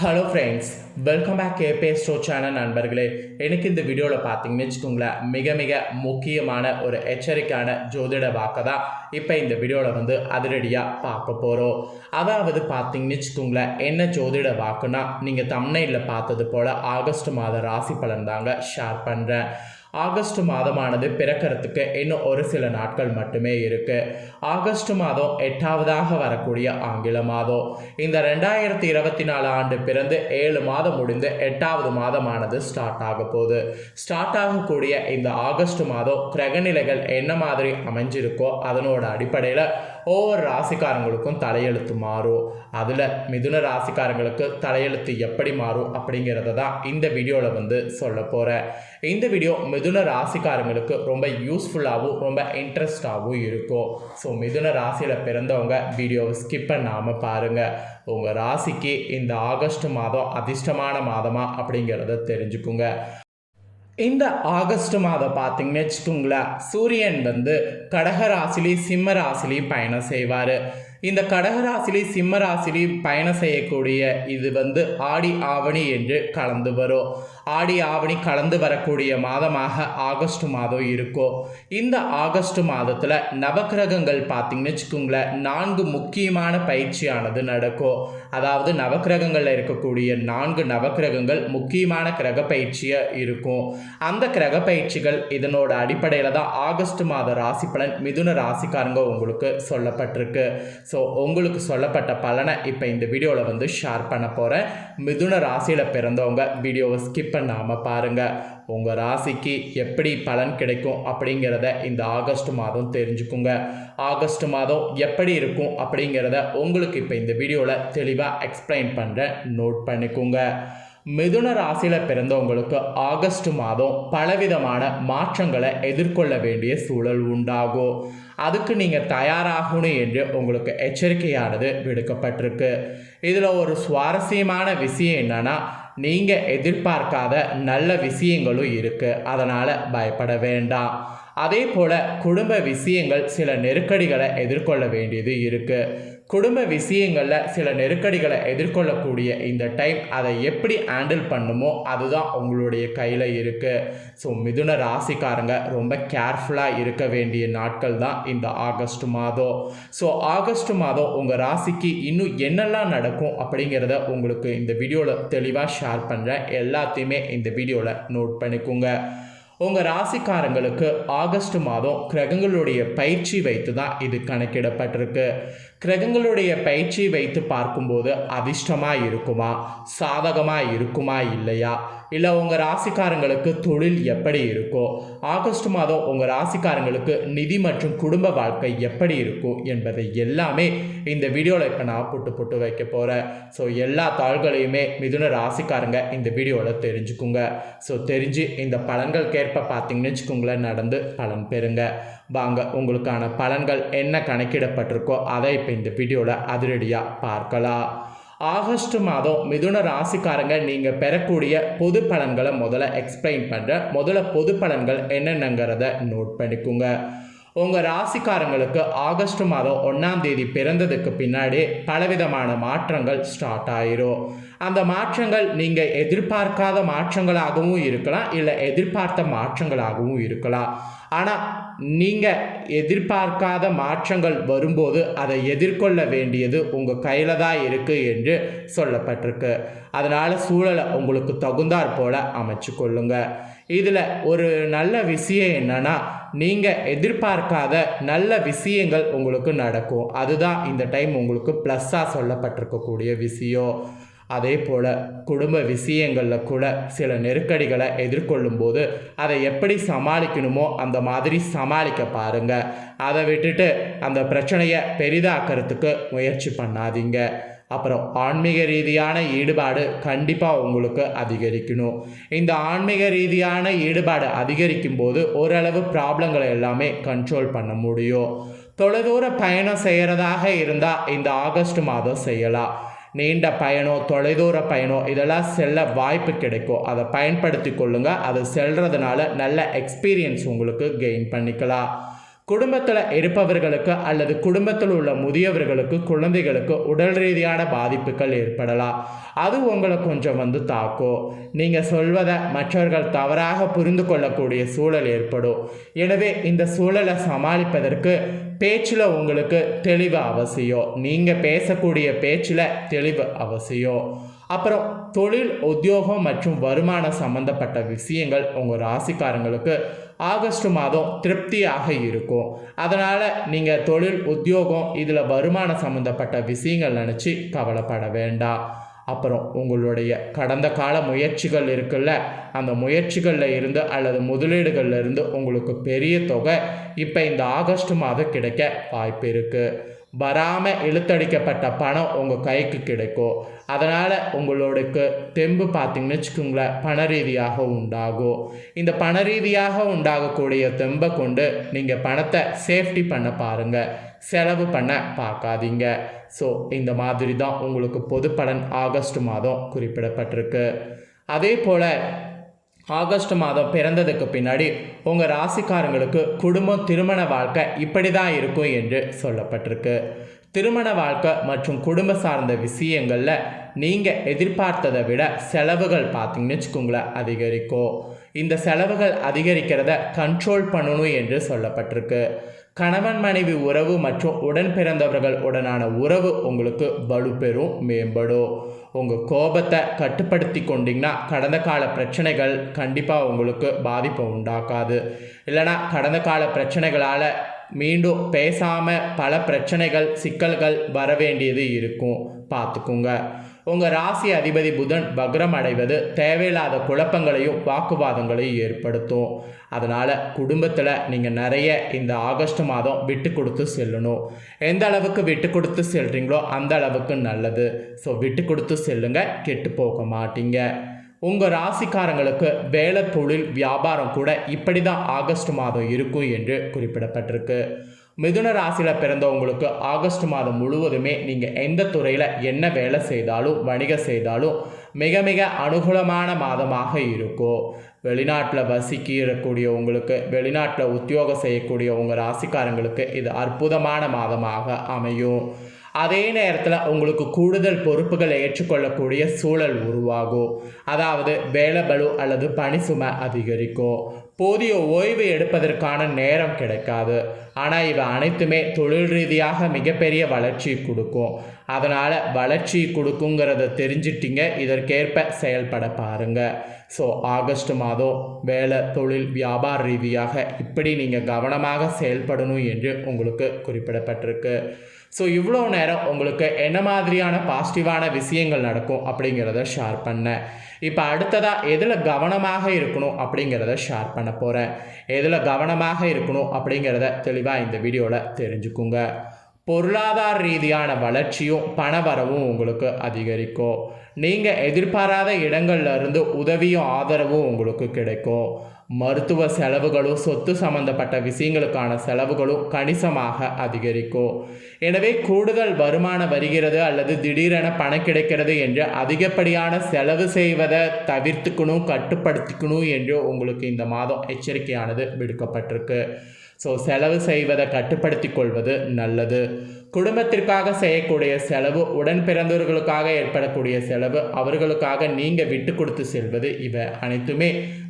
Hello friends welcome back கேபே ஸ்டோ channel நண்பர்களே. எனக்கு இந்த வீடியோவில் பார்த்தீங்கன்னு வச்சுக்கோங்களேன் மிக மிக முக்கியமான ஒரு எச்சரிக்கையான ஜோதிட வாக்கை தான் இப்போ இந்த வீடியோவில் வந்து அதிரடியாக பார்க்க போகிறோம் அதாவது பார்த்தீங்கன்னு வச்சுக்கோங்களேன் என்ன ஜோதிட வாக்குன்னா நீங்கள் தமிழ்நெட்டில் பார்த்தது போல் ஆகஸ்ட் மாத ராசி பலன் தாங்க ஷேர் பண்ணுறேன் ஆகஸ்ட் மாதமானது பிறக்கிறதுக்கு இன்னும் ஒரு சில நாட்கள் மட்டுமே இருக்கு. ஆகஸ்ட் மாதம் எட்டாவதாக வரக்கூடிய ஆங்கில மாதம். இந்த ரெண்டாயிரத்தி இருபத்தி நாலு ஆண்டு பிறந்து ஏழு மாதம் முடிந்து எட்டாவது மாதமானது ஸ்டார்ட் ஆக போகுது. ஸ்டார்ட் ஆகக்கூடிய இந்த ஆகஸ்ட் மாதம் கிரகநிலைகள் என்ன மாதிரி அமைஞ்சிருக்கோ அதனோட அடிப்படையில் ஒவ்வொரு ராசிக்காரங்களுக்கும் தலையெழுத்து மாறும். அதில் மிதுன ராசிக்காரங்களுக்கு தலையெழுத்து எப்படி மாறும் அப்படிங்கிறத தான் இந்த வீடியோவில் வந்து சொல்ல போகிறேன் இந்த வீடியோ மிதுன ராசிக்காரங்களுக்கு ரொம்ப யூஸ்ஃபுல்லாகவும் ரொம்ப இன்ட்ரெஸ்டாகவும் இருக்கும். ஸோ மிதுன ராசியில் பிறந்தவங்க வீடியோவை ஸ்கிப் பண்ணாமல் பாருங்கள் உங்கள் ராசிக்கு இந்த ஆகஸ்ட் மாதம் அதிர்ஷ்டமான மாதமா அப்படிங்கிறத தெரிஞ்சுக்குங்க. இந்த ஆகஸ்ட் மாதம் பார்த்தீங்கன்னு வச்சுக்கோங்களேன் சூரியன் வந்து கடக ராசிலையும் சிம்ம ராசிலையும் பயணம் செய்வார். இந்த கடகராசிலி சிம்மராசிலி பயணம் செய்யக்கூடிய இது வந்து ஆடி ஆவணி என்று கலந்து வரும். ஆடி ஆவணி கலந்து வரக்கூடிய மாதமாக ஆகஸ்ட் மாதம் இருக்கும். இந்த ஆகஸ்ட் மாதத்தில் நவக்கிரகங்கள் பார்த்தீங்கன்னு வச்சுக்கோங்களேன் நான்கு முக்கியமான பயிற்சியானது நடக்கும். அதாவது நவக்கிரகங்களில் இருக்கக்கூடிய நான்கு நவக்கிரகங்கள் முக்கியமான கிரக பயிற்சியாக இருக்கும். அந்த கிரக பயிற்சிகள் இதனோட அடிப்படையில் தான் ஆகஸ்ட் மாத ராசி பலன் மிதுன ராசிக்காரங்க உங்களுக்கு சொல்லப்பட்டிருக்கு. ஸோ உங்களுக்கு சொல்லப்பட்ட பலனை இப்போ இந்த வீடியோவில் வந்து ஷேர் பண்ண போகிறேன் மிதுன ராசியில் பிறந்தவங்க வீடியோவை ஸ்கிப் பண்ணாமல் பாருங்கள் உங்கள் ராசிக்கு எப்படி பலன் கிடைக்கும் அப்படிங்கிறத இந்த ஆகஸ்ட் மாதம் தெரிஞ்சுக்குங்க. ஆகஸ்ட் மாதம் எப்படி இருக்கும் அப்படிங்கிறத உங்களுக்கு இப்போ இந்த வீடியோவில் தெளிவாக எக்ஸ்பிளைன் பண்ணுறேன் நோட் பண்ணிக்கோங்க. மிதுன ராசியில் பிறந்தவங்களுக்கு ஆகஸ்ட் மாதம் பலவிதமான மாற்றங்களை எதிர்கொள்ள வேண்டிய சூழல் உண்டாகும். அதுக்கு நீங்கள் தயாராகணும் என்று உங்களுக்கு எச்சரிக்கையானது விடுக்கப்பட்டிருக்கு. இதில் ஒரு சுவாரஸ்யமான விஷயம் என்னென்னா நீங்கள் எதிர்பார்க்காத நல்ல விஷயங்களும் இருக்குது அதனால் பயப்பட வேண்டாம். அதே போல் குடும்ப விஷயங்கள் சில நெருக்கடிகளை எதிர்கொள்ள வேண்டியது இருக்குது குடும்ப விஷயங்களில் சில நெருக்கடிகளை எதிர்கொள்ளக்கூடிய இந்த டைம் அதை எப்படி ஹேண்டில் பண்ணுமோ அதுதான் உங்களுடைய கையில் இருக்குது ஸோ மிதுன ராசிக்காரங்க ரொம்ப கேர்ஃபுல்லாக இருக்க வேண்டிய நாட்கள் தான் இந்த ஆகஸ்ட் மாதம். ஸோ ஆகஸ்ட் மாதம் உங்கள் ராசிக்கு இன்னும் என்னெல்லாம் நடக்கும் அப்படிங்கிறத உங்களுக்கு இந்த வீடியோவில் தெளிவாக ஷேர் பண்ணுறேன் எல்லாத்தையுமே இந்த வீடியோவில் நோட் பண்ணிக்கோங்க. உங்கள் ராசிக்காரங்களுக்கு ஆகஸ்ட் மாதம் கிரகங்களுடைய பயிற்சி வைத்து தான் இது கணக்கிடப்பட்டிருக்கு. கிரகங்களுடைய பயிற்சி வைத்து பார்க்கும்போது அதிர்ஷ்டமாக இருக்குமா சாதகமாக இருக்குமா இல்லையா? இல்லை உங்கள் ராசிக்காரங்களுக்கு தொழில் எப்படி இருக்கோ? ஆகஸ்ட் மாதம் உங்கள் ராசிக்காரங்களுக்கு நிதி மற்றும் குடும்ப வாழ்க்கை எப்படி இருக்கும் என்பதை எல்லாமே இந்த வீடியோவில் இப்போ நான் புட்டு புட்டு வைக்க போகிறேன் ஸோ எல்லா தாள்களையுமே மிதுன ராசிக்காரங்க இந்த வீடியோவில் தெரிஞ்சுக்குங்க. ஸோ தெரிஞ்சு இந்த பலன்களுக்கேற்ப பார்த்தீங்கன்னு வச்சுக்கோங்களேன் நடந்து பலன் பெறுங்க. வாங்க உங்களுக்கான பலன்கள் என்ன கணக்கிடப்பட்டிருக்கோ அதை இப்போ இந்த வீடியோவில் அதிரடியாக பார்க்கலாம். ஆகஸ்ட் மாதம் மிதுன ராசிக்காரங்க நீங்கள் பெறக்கூடிய பொது பலன்களை முதல்ல எக்ஸ்பிளைன் பண்ணுறேன் முதல்ல பொது பலன்கள் என்னென்னங்கிறத நோட் பண்ணிக்கோங்க. உங்கள் ராசிக்காரங்களுக்கு ஆகஸ்ட் மாதம் ஒன்றாம் தேதி பிறந்ததுக்கு பின்னாடி பலவிதமான மாற்றங்கள் ஸ்டார்ட் ஆயிரும். அந்த மாற்றங்கள் நீங்கள் எதிர்பார்க்காத மாற்றங்களாகவும் இருக்கலாம் இல்லை எதிர்பார்த்த மாற்றங்களாகவும் இருக்கலாம். ஆனால் நீங்கள் எதிர்பார்க்காத மாற்றங்கள் வரும்போது அதை எதிர்கொள்ள வேண்டியது உங்கள் கையில் தான் இருக்குது என்று சொல்லப்பட்டிருக்கு. அதனால் சூழலை உங்களுக்கு தகுந்தாற் போல அமைச்சு கொள்ளுங்கள் இதில் ஒரு நல்ல விஷயம் என்னென்னா நீங்கள் எதிர்பார்க்காத நல்ல விஷயங்கள் உங்களுக்கு நடக்கும். அதுதான் இந்த டைம் உங்களுக்கு ப்ளஸ்ஸாக சொல்லப்பட்டிருக்கக்கூடிய விஷயம். அதே போல் குடும்ப விஷயங்களில் கூட சில நெருக்கடிகளை எதிர்கொள்ளும் போது அதை எப்படி சமாளிக்கணுமோ அந்த மாதிரி சமாளிக்க பாருங்கள் அதை விட்டுட்டு அந்த பிரச்சனையை பெரிதாக்கிறதுக்கு முயற்சி பண்ணாதீங்க. அப்புறம் ஆன்மீக ரீதியான ஈடுபாடு கண்டிப்பாக உங்களுக்கு அதிகரிக்கணும். இந்த ஆன்மீக ரீதியான ஈடுபாடு அதிகரிக்கும் போது ஓரளவு ப்ராப்ளங்களை எல்லாமே கண்ட்ரோல் பண்ண முடியும். தொலைதூர பயணம் செய்கிறதாக இருந்தால் இந்த ஆகஸ்ட் மாதம் செய்யலாம். நீண்ட பயணம் தொலைதூர பயணம் இதெல்லாம் செல்ல வாய்ப்பு கிடைக்கும். அதை பயன்படுத்தி கொள்ளுங்கள் அது செல்றதுனால நல்ல எக்ஸ்பீரியன்ஸ் உங்களுக்கு கெயின் பண்ணிக்கலாம். குடும்பத்தில் இருப்பவர்களுக்கு அல்லது குடும்பத்தில் உள்ள முதியவர்களுக்கு குழந்தைகளுக்கு உடல் ரீதியான பாதிப்புகள் ஏற்படலாம். அது உங்களை கொஞ்சம் வந்து தாக்கும். நீங்கள் சொல்வதை மற்றவர்கள் தவறாக புரிந்து கொள்ளக்கூடிய சூழல் ஏற்படும். எனவே இந்த சூழலை சமாளிப்பதற்கு பேச்சில் உங்களுக்கு தெளிவு அவசியம். நீங்கள் பேசக்கூடிய பேச்சில் தெளிவு அவசியம். அப்புறம் தொழில் உத்தியோகம் மற்றும் வருமானம் சம்பந்தப்பட்ட விஷயங்கள் உங்கள் ராசிக்காரங்களுக்கு ஆகஸ்ட் மாதம் திருப்தியாக இருக்கும். அதனால் நீங்கள் தொழில் உத்தியோகம் இதில் வருமானம் சம்மந்தப்பட்ட விஷயங்கள் நினச்சி கவலைப்பட வேண்டாம். அப்புறம் உங்களுடைய கடந்த கால முயற்சிகள் இருக்குல்ல அந்த முயற்சிகளில் இருந்து அல்லது முதலீடுகளில் இருந்து உங்களுக்கு பெரிய தொகை இப்போ இந்த ஆகஸ்ட் மாதம் கிடைக்க வாய்ப்பு இருக்குது வராமல் இழுத்தடிக்கப்பட்ட பணம் உங்கள் கைக்கு கிடைக்கும். அதனால் உங்களோடக்கு தெம்பு பார்த்தீங்கன்னு வச்சுக்கோங்களேன் பண ரீதியாக உண்டாகும். இந்த பண ரீதியாக உண்டாகக்கூடிய தெம்பை கொண்டு நீங்கள் பணத்தை சேஃப்டி பண்ண பாருங்கள் செலவு பண்ண பார்க்காதீங்க. ஸோ இந்த மாதிரி தான் உங்களுக்கு பொது பலன் ஆகஸ்ட் மாதம் குறிப்பிடப்பட்டிருக்கு. அதே போல் ஆகஸ்ட் மாதம் பிறந்ததுக்கு பின்னாடி உங்கள் ராசிக்காரங்களுக்கு குடும்பம் திருமண வாழ்க்கை இப்படி தான் இருக்கும் என்று சொல்லப்பட்டிருக்கு. திருமண வாழ்க்கை மற்றும் குடும்ப சார்ந்த விஷயங்களில் நீங்கள் எதிர்பார்த்ததை விட செலவுகள் பார்த்தீங்கன்னு வச்சுக்கோங்களேன் அதிகரிக்கும். இந்த செலவுகள் அதிகரிக்கிறத கண்ட்ரோல் பண்ணணும் என்று சொல்லப்பட்டிருக்கு. கணவன் மனைவி உறவு மற்றும் உடன் பிறந்தவர்கள் உடனான உறவு உங்களுக்கு வலுப்பெறும் மேம்படும். உங்கள் கோபத்தை கட்டுப்படுத்தி கொண்டீங்கன்னா கடந்த கால பிரச்சனைகள் கண்டிப்பாக உங்களுக்கு பாதிப்பை உண்டாக்காது. இல்லைனா கடந்த கால பிரச்சனைகளால் மீண்டும் பேசாமல் பல பிரச்சனைகள் சிக்கல்கள் வர வேண்டியது இருக்கும். பார்த்துக்குங்க. உங்கள் ராசி அதிபதி புதன் வக்ரம் அடைவது தேவையில்லாத குழப்பங்களையும் வாக்குவாதங்களையும் ஏற்படுத்தும். அதனால் குடும்பத்தில் நீங்கள் நிறைய இந்த ஆகஸ்ட் மாதம் விட்டு கொடுத்து செல்லணும். எந்த அளவுக்கு விட்டு கொடுத்து செல்கிறீங்களோ அந்த அளவுக்கு நல்லது. ஸோ விட்டு கொடுத்து செல்லுங்க கெட்டு போக மாட்டீங்க. உங்கள் ராசிக்காரங்களுக்கு வேலை தொழில் வியாபாரம் கூட இப்படி தான் ஆகஸ்ட் மாதம் இருக்கும் என்று குறிப்பிடப்பட்டிருக்கு. மிதுன ராசியில் பிறந்தவங்களுக்கு ஆகஸ்ட் மாதம் முழுவதுமே நீங்கள் எந்த துறையில் என்ன வேலை செய்தாலும் வணிகம் செய்தாலும் மிக மிக அனுகூலமான மாதமாக இருக்கும் வெளிநாட்டில் வசிக்கிறக்கூடிய உங்களுக்கு வெளிநாட்டில் உத்தியோகம் செய்யக்கூடிய உங்கள் ராசிக்காரங்களுக்கு இது அற்புதமான மாதமாக அமையும். அதே நேரத்தில் உங்களுக்கு கூடுதல் பொறுப்புகளை ஏற்றுக்கொள்ளக்கூடிய சூழல் உருவாகும். அதாவது வேலை பலு அல்லது பணி சுமை அதிகரிக்கும். போதிய ஓய்வு எடுப்பதற்கான நேரம் கிடைக்காது. ஆனால் இவை அனைத்துமே தொழில் ரீதியாக மிகப்பெரிய வளர்ச்சி கொடுக்கும். அதனால் வளர்ச்சி கொடுக்குங்கிறத தெரிஞ்சிட்டிங்க இதற்கேற்ப செயல்பட பாருங்கள் ஸோ ஆகஸ்ட் மாதம் வேலை தொழில் வியாபார ரீதியாக இப்படி நீங்கள் கவனமாக செயல்படணும் என்று உங்களுக்கு குறிப்பிடப்பட்டிருக்கு. ஸோ இவ்வளோ நேரம் உங்களுக்கு என்ன மாதிரியான பாசிட்டிவான விஷயங்கள் நடக்கும் அப்படிங்கிறத ஷேர் பண்ணேன். இப்போ அடுத்ததாக எதில் கவனமாக இருக்கணும் அப்படிங்கிறத ஷேர் பண்ண போகிறேன் எதில் கவனமாக இருக்கணும் அப்படிங்கிறத தெளிவாக இந்த வீடியோவில் தெரிஞ்சுக்குங்க. பொருளாதார ரீதியான வளர்ச்சியும் பணவரவும் உங்களுக்கு அதிகரிக்கும். நீங்கள் எதிர்பாராத இடங்கள்லேருந்து உதவியும் ஆதரவும் உங்களுக்கு கிடைக்கும். மருத்துவ செலவுகளும் சொத்து சம்பந்தப்பட்ட விஷயங்களுக்கான செலவுகளும் கணிசமாக அதிகரிக்கும். எனவே கூடுதல் வருமானம் வருகிறது அல்லது திடீரென பணம் கிடைக்கிறது என்று அதிகப்படியான செலவு செய்வதை தவிர்த்துக்கணும் கட்டுப்படுத்திக்கணும் என்று உங்களுக்கு இந்த மாதம் எச்சரிக்கையானது விடுக்கப்பட்டிருக்கு. ஸோ செலவு செய்வதை கட்டுப்படுத்தி கொள்வது நல்லது. குடும்பத்திற்காக செய்யக்கூடிய செலவு உடன் பிறந்தவர்களுக்காக ஏற்படக்கூடிய செலவு அவர்களுக்காக நீங்கள் விட்டு கொடுத்து செல்வது இவை அனைத்துமே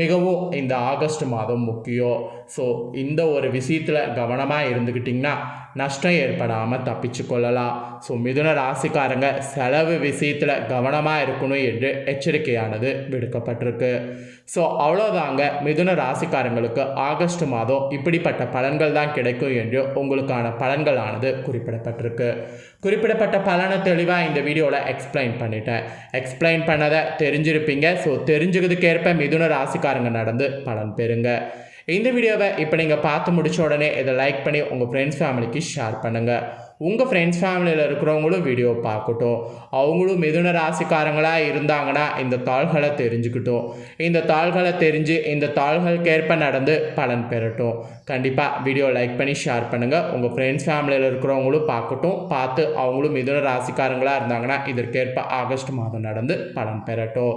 மிகவும் இந்த ஆகஸ்ட் மாதம் முக்கியம். ஸோ இந்த ஒரு விஷயத்தில் கவனமாக இருந்துக்கிட்டிங்கன்னா நஷ்டம் ஏற்படாமல் தப்பிச்சு கொள்ளலாம். ஸோ மிதுன ராசிக்காரங்க செலவு விஷயத்தில் கவனமாக இருக்கணும் என்று எச்சரிக்கையானது விடுக்கப்பட்டிருக்கு. ஸோ அவ்வளோதாங்க மிதுன ராசிக்காரங்களுக்கு ஆகஸ்ட் மாதம் இப்படிப்பட்ட பலன்கள் தான் கிடைக்கும் என்று உங்களுக்கான பலன்களானது குறிப்பிடப்பட்டிருக்கு. குறிப்பிடப்பட்ட பலனை தெளிவாக இந்த வீடியோவில் எக்ஸ்பிளைன் பண்ணிட்டேன். எக்ஸ்பிளைன் பண்ணதை தெரிஞ்சிருப்பீங்க. ஸோ தெரிஞ்சுக்கிறதுக்கேற்ப மிதுன ராசிக்காரங்க நடந்து பலன் பெறுங்க. இந்த வீடியோவை இப்போ நீங்கள் பார்த்து முடிச்ச உடனே இதை லைக் பண்ணி உங்கள் ஃப்ரெண்ட்ஸ் ஃபேமிலிக்கு ஷேர் பண்ணுங்கள் உங்கள் ஃப்ரெண்ட்ஸ் ஃபேமிலியில் இருக்கிறவங்களும் வீடியோ பார்க்கட்டும். அவங்களும் மிதுன ராசிக்காரங்களாக இருந்தாங்கன்னா இந்த தாள்களை தெரிஞ்சுக்கிட்டோம். இந்த தாள்களை தெரிஞ்சு இந்த தாள்களுக்கேற்ப நடந்து பலன் பெறட்டும். கண்டிப்பாக வீடியோ லைக் பண்ணி ஷேர் பண்ணுங்கள் உங்கள் ஃப்ரெண்ட்ஸ் ஃபேமிலியில் இருக்கிறவங்களும் பார்க்கட்டும். பார்த்து அவங்களும் மிதுன ராசிக்காரங்களாக இருந்தாங்கன்னா இதற்கேற்ப ஆகஸ்ட் மாதம் நடந்து பலன் பெறட்டும்.